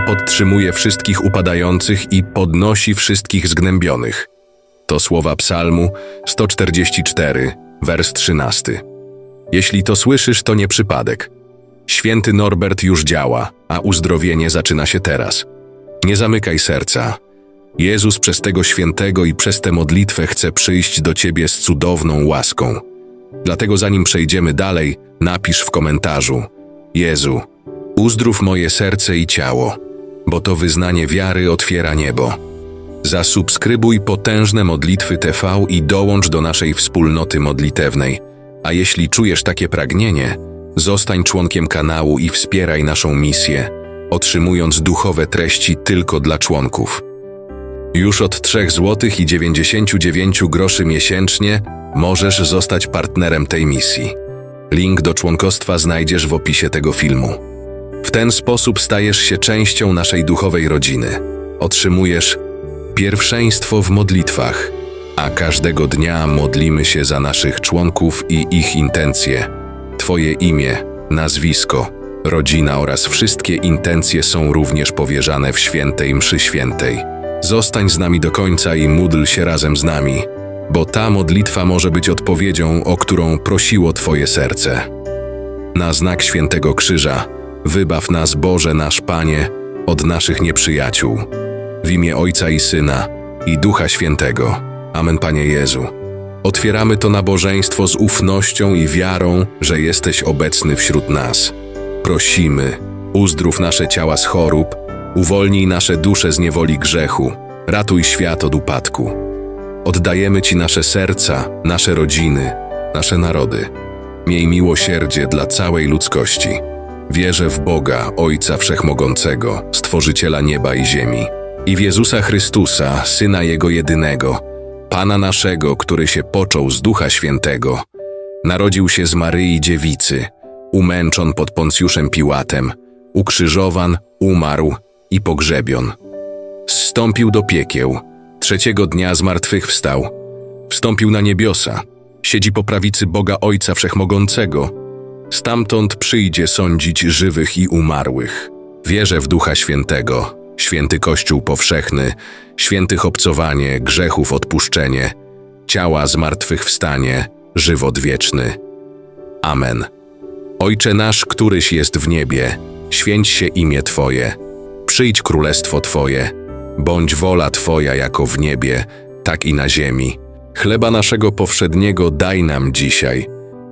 Podtrzymuje wszystkich upadających i podnosi wszystkich zgnębionych. To słowa Psalmu 144, wers 13. Jeśli to słyszysz, to nie przypadek. Święty Norbert już działa, a uzdrowienie zaczyna się teraz. Nie zamykaj serca. Jezus przez tego świętego i przez tę modlitwę chce przyjść do ciebie z cudowną łaską. Dlatego zanim przejdziemy dalej, napisz w komentarzu: Jezu, uzdrów moje serce i ciało, bo to wyznanie wiary otwiera niebo. Zasubskrybuj potężne modlitwy TV i dołącz do naszej wspólnoty modlitewnej. A jeśli czujesz takie pragnienie, zostań członkiem kanału i wspieraj naszą misję, otrzymując duchowe treści tylko dla członków. Już od 3 zł i 99 groszy miesięcznie możesz zostać partnerem tej misji. Link do członkostwa znajdziesz w opisie tego filmu. W ten sposób stajesz się częścią naszej duchowej rodziny. Otrzymujesz pierwszeństwo w modlitwach, a każdego dnia modlimy się za naszych członków i ich intencje. Twoje imię, nazwisko, rodzina oraz wszystkie intencje są również powierzane w świętej mszy świętej. Zostań z nami do końca i módl się razem z nami, bo ta modlitwa może być odpowiedzią, o którą prosiło Twoje serce. Na znak świętego krzyża, wybaw nas Boże nasz Panie od naszych nieprzyjaciół. W imię Ojca i Syna i Ducha Świętego. Amen, Panie Jezu. Otwieramy to nabożeństwo z ufnością i wiarą, że jesteś obecny wśród nas. Prosimy, uzdrów nasze ciała z chorób, uwolnij nasze dusze z niewoli grzechu, ratuj świat od upadku. Oddajemy Ci nasze serca, nasze rodziny, nasze narody. Miej miłosierdzie dla całej ludzkości. Wierzę w Boga, Ojca Wszechmogącego, Stworzyciela nieba i ziemi, i w Jezusa Chrystusa, Syna Jego jedynego, Pana naszego, który się począł z Ducha Świętego. Narodził się z Maryi Dziewicy, umęczon pod Poncjuszem Piłatem, ukrzyżowan, umarł i pogrzebion. Zstąpił do piekieł, trzeciego dnia zmartwychwstał, wstąpił na niebiosa, siedzi po prawicy Boga Ojca Wszechmogącego, stamtąd przyjdzie sądzić żywych i umarłych. Wierzę w Ducha Świętego, święty Kościół powszechny, świętych obcowanie, grzechów odpuszczenie, ciała zmartwychwstanie, żywot wieczny. Amen. Ojcze nasz, któryś jest w niebie, święć się imię Twoje, przyjdź królestwo Twoje, bądź wola Twoja jako w niebie, tak i na ziemi. Chleba naszego powszedniego daj nam dzisiaj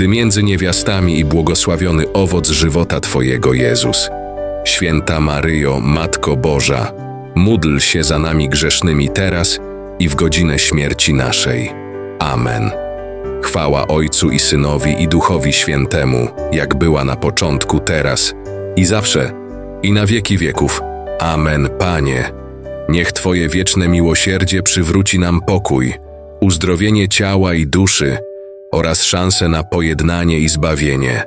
Ty między niewiastami i błogosławiony owoc żywota Twojego Jezus. Święta Maryjo, Matko Boża, módl się za nami grzesznymi teraz i w godzinę śmierci naszej. Amen. Chwała Ojcu i Synowi i Duchowi Świętemu, jak była na początku, teraz i zawsze, i na wieki wieków. Amen, Panie. Niech Twoje wieczne miłosierdzie przywróci nam pokój, uzdrowienie ciała i duszy oraz szansę na pojednanie i zbawienie.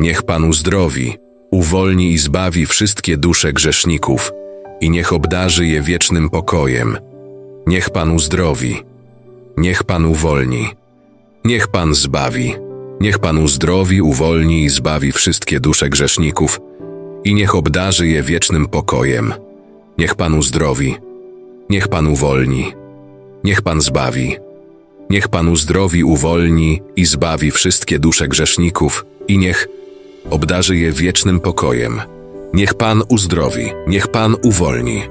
Niech Pan uzdrowi, uwolni i zbawi wszystkie dusze grzeszników i niech obdarzy je wiecznym pokojem. Niech Pan uzdrowi, niech Pan uwolni, niech Pan zbawi, niech Pan uzdrowi, uwolni i zbawi wszystkie dusze grzeszników i niech obdarzy je wiecznym pokojem. Niech Pan uzdrowi, niech Pan uwolni, niech Pan zbawi, niech Pan uzdrowi, uwolni i zbawi wszystkie dusze grzeszników i niech obdarzy je wiecznym pokojem. Niech Pan uzdrowi, niech Pan uwolni,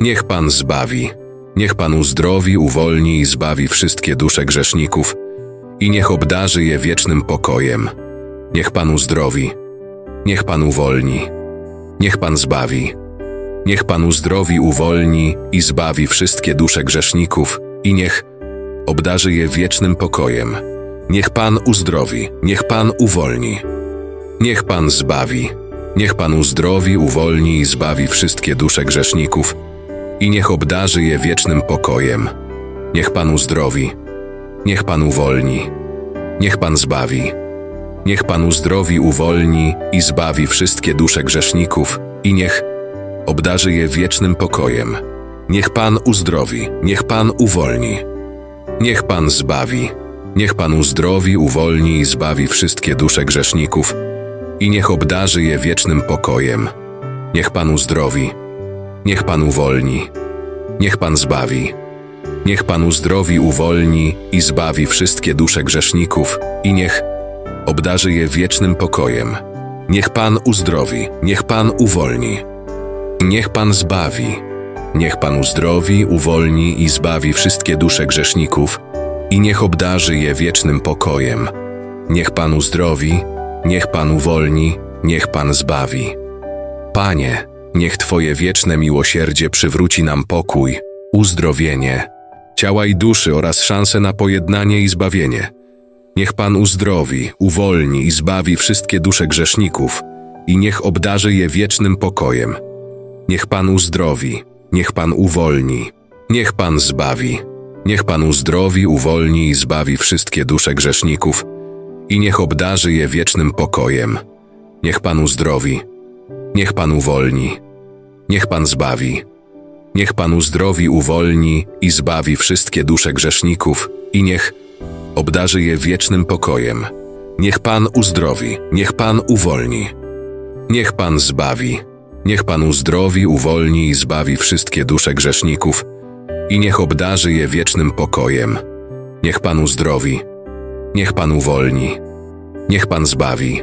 niech Pan zbawi, Niech Pan uzdrowi, uwolni i zbawi wszystkie dusze grzeszników i niech obdarzy je wiecznym pokojem. Niech Pan uzdrowi, niech Pan uwolni, niech Pan zbawi. Niech Pan uzdrowi, uwolni i zbawi wszystkie dusze grzeszników i niech obdarzy je wiecznym pokojem. Niech Pan uzdrowi, niech Pan uwolni. Niech Pan zbawi, niech Pan uzdrowi, uwolni i zbawi wszystkie dusze grzeszników i niech obdarzy je wiecznym pokojem. Niech Pan uzdrowi, niech Pan uwolni, niech Pan zbawi. Niech Pan uzdrowi, uwolni i zbawi wszystkie dusze grzeszników i niech obdarzy je wiecznym pokojem. Niech Pan uzdrowi, niech Pan uwolni. Niech Pan zbawi, niech Pan uzdrowi, uwolni i zbawi wszystkie dusze grzeszników i niech obdarzy je wiecznym pokojem. Niech Pan uzdrowi, niech Pan uwolni, niech Pan zbawi. Niech Pan uzdrowi, uwolni i zbawi wszystkie dusze grzeszników i niech obdarzy je wiecznym pokojem. Niech Pan uzdrowi, niech Pan uwolni. Niech Pan zbawi, niech Pan uzdrowi, uwolni i zbawi wszystkie dusze grzeszników i niech obdarzy je wiecznym pokojem. Niech Pan uzdrowi, niech Pan uwolni, niech Pan zbawi. Panie, niech Twoje wieczne miłosierdzie przywróci nam pokój, uzdrowienie, ciała i duszy oraz szansę na pojednanie i zbawienie. Niech Pan uzdrowi, uwolni i zbawi wszystkie dusze grzeszników i niech obdarzy je wiecznym pokojem. Niech Pan uzdrowi, niech Pan uwolni, niech Pan zbawi, niech Pan uzdrowi, uwolni i zbawi wszystkie dusze grzeszników i niech obdarzy je wiecznym pokojem. Niech Pan uzdrowi, niech Pan uwolni, niech Pan zbawi, niech Pan uzdrowi, uwolni i zbawi wszystkie dusze grzeszników i niech obdarzy je wiecznym pokojem. Niech Pan uzdrowi, niech Pan uwolni, niech Pan zbawi, niech Pan uzdrowi, uwolni i zbawi wszystkie dusze grzeszników i niech obdarzy je wiecznym pokojem. Niech Pan uzdrowi, niech Pan uwolni, niech Pan zbawi.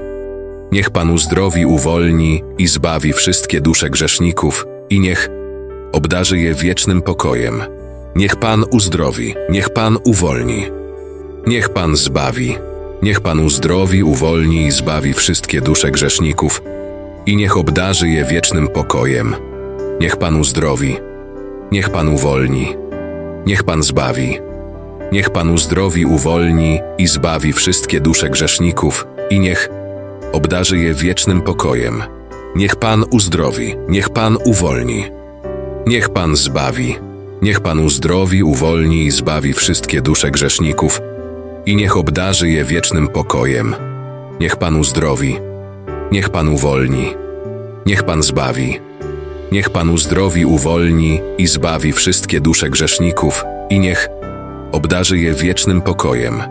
Niech Pan uzdrowi, uwolni i zbawi wszystkie dusze grzeszników i niech obdarzy je wiecznym pokojem. Niech Pan uzdrowi, niech Pan uwolni. Niech Pan zbawi, niech Pan uzdrowi, uwolni i zbawi wszystkie dusze grzeszników i niech obdarzy je wiecznym pokojem. Niech Pan uzdrowi, niech Pan uwolni, niech Pan zbawi. Niech Pan uzdrowi, uwolni i zbawi wszystkie dusze grzeszników i niech obdarzy je wiecznym pokojem. Niech Pan uzdrowi, niech Pan uwolni. Niech Pan zbawi, niech Pan uzdrowi, uwolni i zbawi wszystkie dusze grzeszników i niech obdarzy je wiecznym pokojem. Niech Pan uzdrowi, niech Pan uwolni, niech Pan zbawi. Niech Pan uzdrowi, uwolni i zbawi wszystkie dusze grzeszników i niech obdarzy je wiecznym pokojem.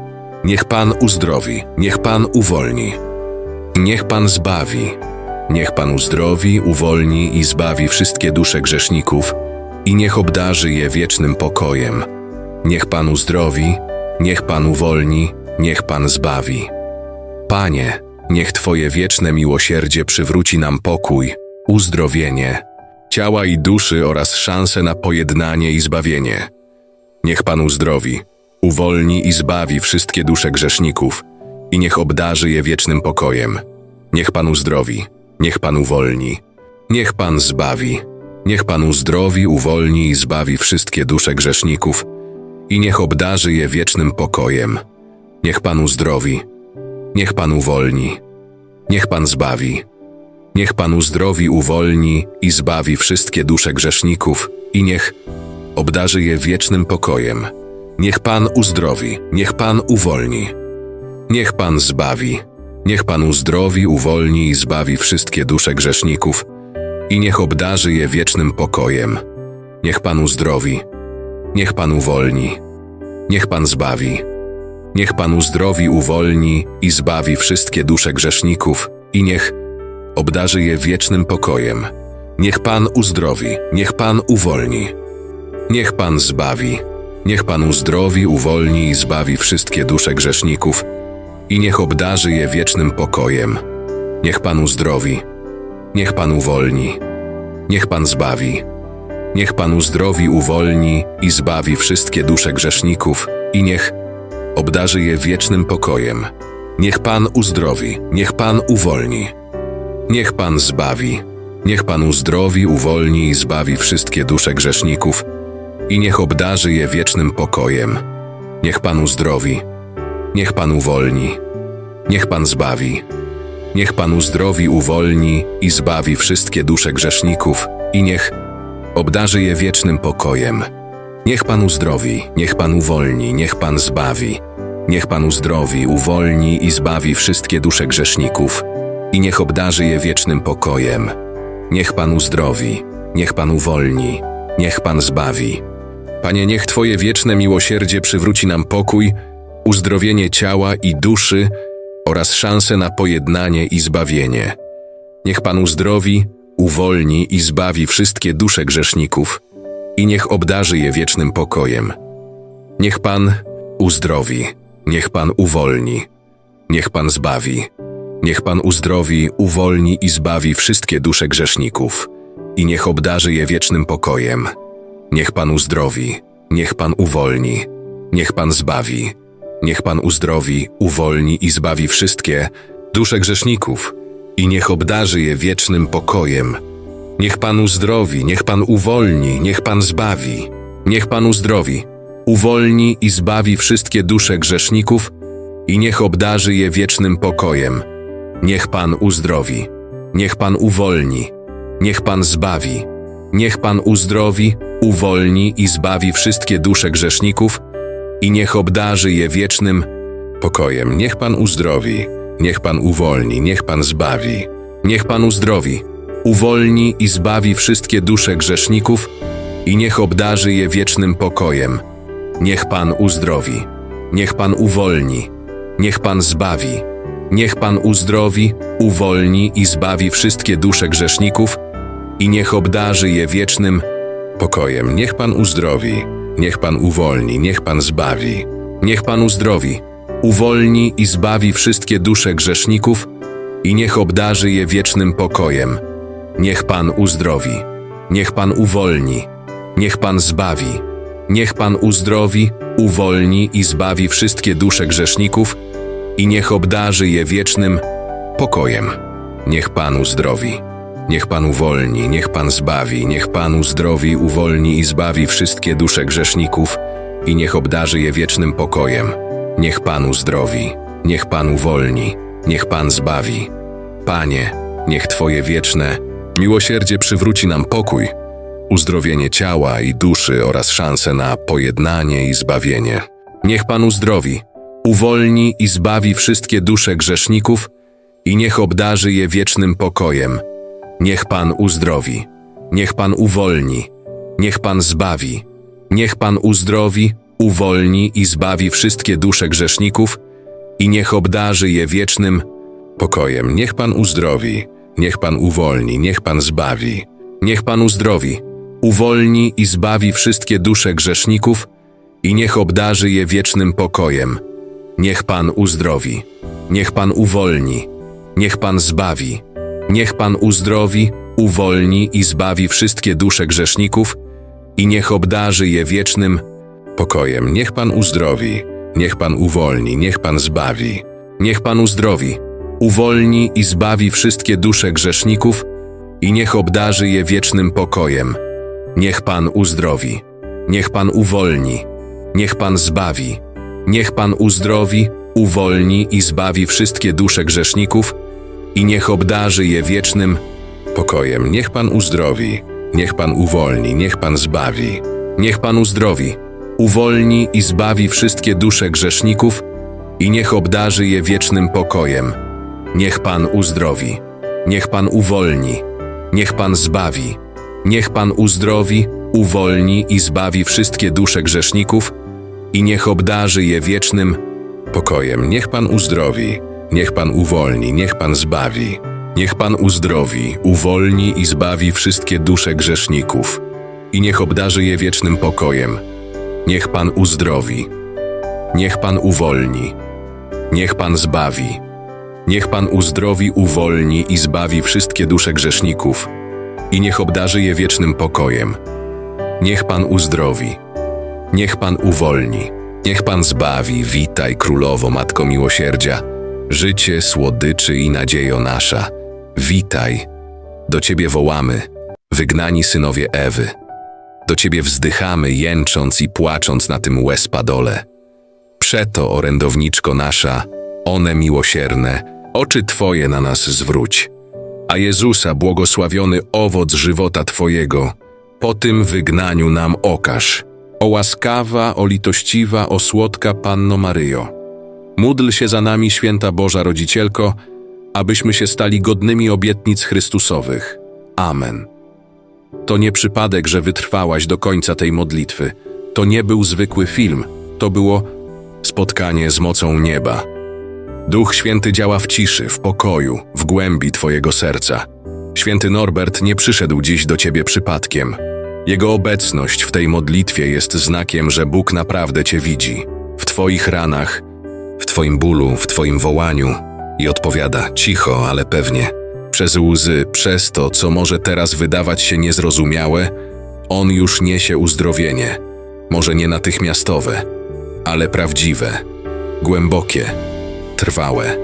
Niech Pan uzdrowi, niech Pan uwolni. Niech Pan zbawi, niech Pan uzdrowi, uwolni i zbawi wszystkie dusze grzeszników i niech obdarzy je wiecznym pokojem. Niech Pan uzdrowi, niech Pan uwolni, niech Pan zbawi. Panie, niech Twoje wieczne miłosierdzie przywróci nam pokój, uzdrowienie, ciała i duszy oraz szansę na pojednanie i zbawienie. Niech Pan uzdrowi, uwolni i zbawi wszystkie dusze grzeszników i niech obdarzy je wiecznym pokojem. Niech Pan uzdrowi, niech Pan uwolni, niech Pan zbawi, niech Pan uzdrowi, uwolni i zbawi wszystkie dusze grzeszników i niech obdarzy je wiecznym pokojem. Niech Pan uzdrowi, niech Pan uwolni, niech Pan zbawi, niech Pan uzdrowi, uwolni i zbawi wszystkie dusze grzeszników i niech obdarzy je wiecznym pokojem. Niech Pan uzdrowi, niech Pan uwolni. Niech Pan zbawi, niech Pan uzdrowi, uwolni i zbawi wszystkie dusze grzeszników i niech obdarzy je wiecznym pokojem. Niech Pan uzdrowi, niech Pan uwolni, niech Pan zbawi. Niech Pan uzdrowi, uwolni i zbawi wszystkie dusze grzeszników i niech obdarzy je wiecznym pokojem. Niech Pan uzdrowi, niech Pan uwolni. Niech Pan zbawi, niech Pan uzdrowi, uwolni i zbawi wszystkie dusze grzeszników i niech obdarzy je wiecznym pokojem. Niech Pan uzdrowi, niech Pan uwolni, niech Pan zbawi. Niech Pan uzdrowi, uwolni i zbawi wszystkie dusze grzeszników i niech obdarzy je wiecznym pokojem. Niech Pan uzdrowi, niech Pan uwolni. Niech Pan zbawi, niech Pan uzdrowi, uwolni i zbawi wszystkie dusze grzeszników i niech obdarzy je wiecznym pokojem. Niech Pan uzdrowi, niech Pan uwolni, niech Pan zbawi. Niech Pan uzdrowi, uwolni i zbawi wszystkie dusze grzeszników i niech obdarzy je wiecznym pokojem. Niech Pan uzdrowi, niech Pan uwolni, niech Pan zbawi. Niech Pan uzdrowi, uwolni i zbawi wszystkie dusze grzeszników i niech obdarzy je wiecznym pokojem. Niech Pan uzdrowi, niech Pan uwolni, niech Pan zbawi. Panie, niech Twoje wieczne miłosierdzie przywróci nam pokój, uzdrowienie ciała i duszy oraz szansę na pojednanie i zbawienie. Niech Pan uzdrowi, uwolni i zbawi wszystkie dusze grzeszników i niech obdarzy je wiecznym pokojem. Niech Pan uzdrowi, niech Pan uwolni, niech Pan zbawi. Niech Pan uzdrowi, uwolni i zbawi wszystkie dusze grzeszników i niech obdarzy je wiecznym pokojem. Niech Pan uzdrowi, niech Pan uwolni, niech Pan zbawi. Niech Pan uzdrowi, uwolni i zbawi wszystkie dusze grzeszników i niech obdarzy je wiecznym pokojem. Niech Pan uzdrowi, niech Pan uwolni, niech Pan zbawi. Niech Pan uzdrowi, uwolni i zbawi wszystkie dusze grzeszników i niech obdarzy je wiecznym pokojem. Niech Pan uzdrowi, niech Pan uwolni, niech Pan zbawi. Niech Pan uzdrowi, uwolni i zbawi wszystkie dusze grzeszników i niech obdarzy je wiecznym pokojem. Niech Pan uzdrowi, niech Pan uwolni, niech Pan zbawi. Niech Pan uzdrowi, uwolni i zbawi wszystkie dusze grzeszników i niech obdarzy je wiecznym pokojem. Niech Pan uzdrowi, niech Pan uwolni, niech Pan zbawi. Niech Pan uzdrowi, uwolni i zbawi wszystkie dusze grzeszników i niech obdarzy je wiecznym pokojem. Niech Pan uzdrowi, niech Pan uwolni, niech Pan zbawi. Niech Pan uzdrowi, uwolni i zbawi wszystkie dusze grzeszników i niech obdarzy je wiecznym pokojem. Niech Pan uzdrowi, niech Pan uwolni, niech Pan zbawi. Niech Pan uzdrowi, uwolni i zbawi wszystkie dusze grzeszników i niech obdarzy je wiecznym pokojem. Niech Pan uzdrowi, niech Pan uwolni, niech Pan zbawi, niech Pan uzdrowi, uwolni i zbawi wszystkie dusze grzeszników i niech obdarzy je wiecznym pokojem. Niech Pan uzdrowi, niech Pan uwolni, niech Pan zbawi. Panie, niech Twoje wieczne miłosierdzie przywróci nam pokój, uzdrowienie ciała i duszy oraz szansę na pojednanie i zbawienie. Niech Pan uzdrowi, uwolni i zbawi wszystkie dusze grzeszników i niech obdarzy je wiecznym pokojem. Niech Pan uzdrowi, niech Pan uwolni, niech Pan zbawi, niech Pan uzdrowi, uwolni i zbawi wszystkie dusze grzeszników i niech obdarzy je wiecznym pokojem. Niech Pan uzdrowi, niech Pan uwolni, niech Pan zbawi, niech Pan uzdrowi, uwolni i zbawi wszystkie dusze grzeszników i niech obdarzy je wiecznym pokojem. Niech Pan uzdrowi, niech Pan uwolni, niech Pan zbawi, niech Pan uzdrowi, uwolni i zbawi wszystkie dusze grzeszników i niech obdarzy je wiecznym pokojem. Niech Pan uzdrowi, niech Pan uwolni, niech Pan zbawi, niech Pan uzdrowi, uwolni i zbawi wszystkie dusze grzeszników i niech obdarzy je wiecznym pokojem. Niech Pan uzdrowi, niech Pan uwolni, niech Pan zbawi, niech Pan uzdrowi, uwolni i zbawi wszystkie dusze grzeszników i niech obdarzy je wiecznym pokojem. Niech Pan uzdrowi, niech Pan uwolni, niech Pan zbawi, niech Pan uzdrowi, uwolni i zbawi wszystkie dusze grzeszników i niech obdarzy je wiecznym pokojem. Niech Pan uzdrowi, niech Pan uwolni, niech Pan zbawi, niech Pan uzdrowi, uwolni i zbawi wszystkie dusze grzeszników i niech obdarzy je wiecznym pokojem. Niech Pan uzdrowi, niech Pan uwolni, niech Pan zbawi. Niech Pan uzdrowi, uwolni i zbawi wszystkie dusze grzeszników i niech obdarzy je wiecznym pokojem. Niech Pan uzdrowi, niech Pan uwolni, niech Pan zbawi. Niech Pan uzdrowi, uwolni i zbawi wszystkie dusze grzeszników i niech obdarzy je wiecznym pokojem. Niech Pan uzdrowi. Niech Pan uwolni. Niech Pan zbawi. Witaj, Królowo, Matko Miłosierdzia. Życie, słodyczy i nadziejo nasza. Witaj. Do Ciebie wołamy, wygnani synowie Ewy. Do Ciebie wzdychamy, jęcząc i płacząc na tym łez-padole. Przeto, orędowniczko nasza, one miłosierne, oczy Twoje na nas zwróć. A Jezusa, błogosławiony owoc żywota Twojego, po tym wygnaniu nam okaż. O łaskawa, o litościwa, o słodka Panno Maryjo. Módl się za nami, święta Boża Rodzicielko, abyśmy się stali godnymi obietnic Chrystusowych. Amen. To nie przypadek, że wytrwałaś do końca tej modlitwy. To nie był zwykły film, to było spotkanie z mocą nieba. Duch Święty działa w ciszy, w pokoju, w głębi Twojego serca. Święty Norbert nie przyszedł dziś do Ciebie przypadkiem. Jego obecność w tej modlitwie jest znakiem, że Bóg naprawdę Cię widzi. W Twoich ranach, w Twoim bólu, w Twoim wołaniu i odpowiada cicho, ale pewnie. Przez łzy, przez to, co może teraz wydawać się niezrozumiałe, On już niesie uzdrowienie. Może nie natychmiastowe, ale prawdziwe, głębokie, trwałe.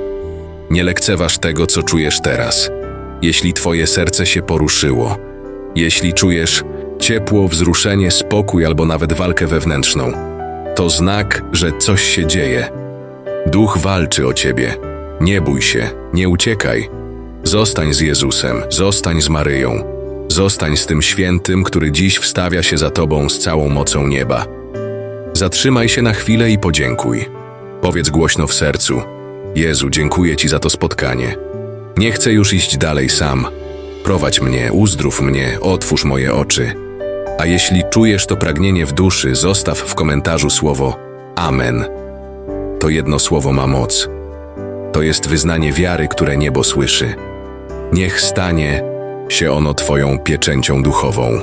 Nie lekceważ tego, co czujesz teraz. Jeśli Twoje serce się poruszyło, jeśli czujesz ciepło, wzruszenie, spokój albo nawet walkę wewnętrzną, to znak, że coś się dzieje. Duch walczy o Ciebie. Nie bój się, nie uciekaj. Zostań z Jezusem, zostań z Maryją, zostań z tym świętym, który dziś wstawia się za Tobą z całą mocą nieba. Zatrzymaj się na chwilę i podziękuj. Powiedz głośno w sercu: Jezu, dziękuję Ci za to spotkanie. Nie chcę już iść dalej sam. Prowadź mnie, uzdrów mnie, otwórz moje oczy. A jeśli czujesz to pragnienie w duszy, zostaw w komentarzu słowo Amen. To jedno słowo ma moc. To jest wyznanie wiary, które niebo słyszy. Niech stanie się ono Twoją pieczęcią duchową.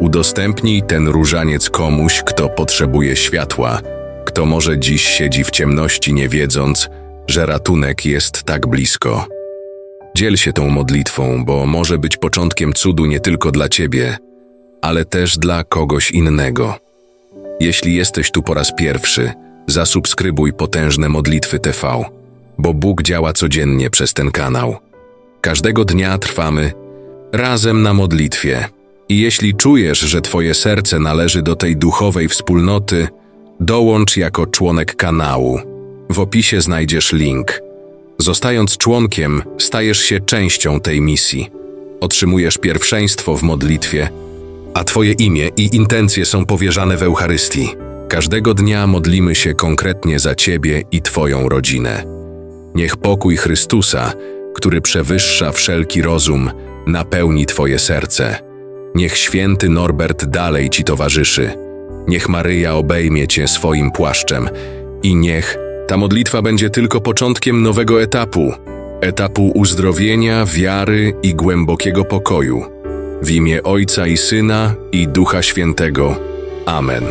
Udostępnij ten różaniec komuś, kto potrzebuje światła, kto może dziś siedzi w ciemności, nie wiedząc, że ratunek jest tak blisko. Dziel się tą modlitwą, bo może być początkiem cudu nie tylko dla Ciebie, ale też dla kogoś innego. Jeśli jesteś tu po raz pierwszy, zasubskrybuj potężne modlitwy TV, bo Bóg działa codziennie przez ten kanał. Każdego dnia trwamy razem na modlitwie. I jeśli czujesz, że Twoje serce należy do tej duchowej wspólnoty, dołącz jako członek kanału. W opisie znajdziesz link. Zostając członkiem, stajesz się częścią tej misji. Otrzymujesz pierwszeństwo w modlitwie, a Twoje imię i intencje są powierzane w Eucharystii. Każdego dnia modlimy się konkretnie za Ciebie i Twoją rodzinę. Niech pokój Chrystusa, który przewyższa wszelki rozum, napełni Twoje serce. Niech święty Norbert dalej Ci towarzyszy. Niech Maryja obejmie Cię swoim płaszczem i niech ta modlitwa będzie tylko początkiem nowego etapu etapu uzdrowienia, wiary i głębokiego pokoju. W imię Ojca i Syna i Ducha Świętego. Amen.